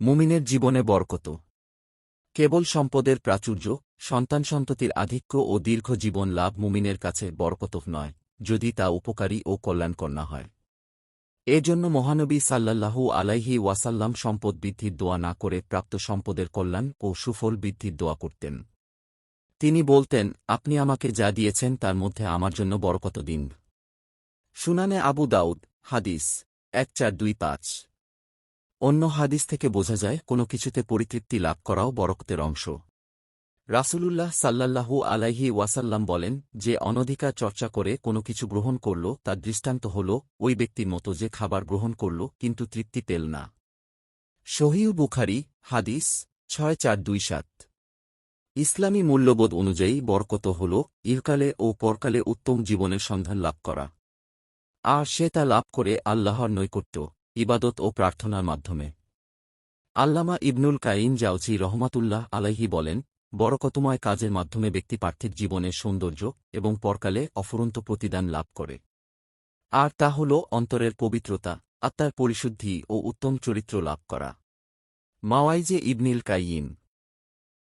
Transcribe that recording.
মুমিনের জীবনে বরকত। কেবল সম্পদের প্রাচুর্য, সন্তান সন্ততির আধিক্য ও দীর্ঘ জীবন লাভ মুমিনের কাছে বরকত নয়, যদি তা উপকারী ও কল্যাণকর না হয়। এজন্য মহানবী সাল্লাল্লাহু আলাইহি ওয়াসাল্লাম সম্পদ বৃদ্ধির দোয়া না করে প্রাপ্ত সম্পদের কল্যাণ ও সুফল বৃদ্ধির দোয়া করতেন। তিনি বলতেন, আপনি আমাকে যা দিয়েছেন তার মধ্যে আমার জন্য বরকত দিন। শুনানে আবু দাউদ, হাদিস, এক চার দুই পাঁচ। অন্য হাদিস থেকে বোঝা যায়, কোনো কিছুতে পরিতৃপ্তি লাভ করাও বরকতের অংশ। রাসূলুল্লাহ সাল্লাল্লাহু আলাইহি ওয়াসাল্লাম বলেন, যে অনধিকার চর্চা করে কোনো কিছু গ্রহণ করল তার দৃষ্টান্ত হল, ওই ব্যক্তির মতো যে খাবার গ্রহণ করল, কিন্তু তৃপ্তি পেল না। শহীউ বুখারি, হাদিস ছয় চার দুই সাত। ইসলামী মূল্যবোধ অনুযায়ী বরকত হল, ইহকালে ও পরকালে উত্তম জীবনের সন্ধান লাভ করা। আর সে তা লাভ করে আল্লাহর নৈকট্য। ইবাদত ও প্রার্থনার মাধ্যমে। আল্লামা ইবনুল কাইম জাউচি রহমাতুল্লাহ আলাইহি বলেন, বরকতময় কাজের মাধ্যমে ব্যক্তি পার্থিব জীবনের সৌন্দর্য এবং পরকালে অফুরন্ত প্রতিদান লাভ করে। আর তা হল অন্তরের পবিত্রতা, আত্মার পরিশুদ্ধি ও উত্তম চরিত্র লাভ করা। মাওয়াইজে ইবনিল কাইয়িম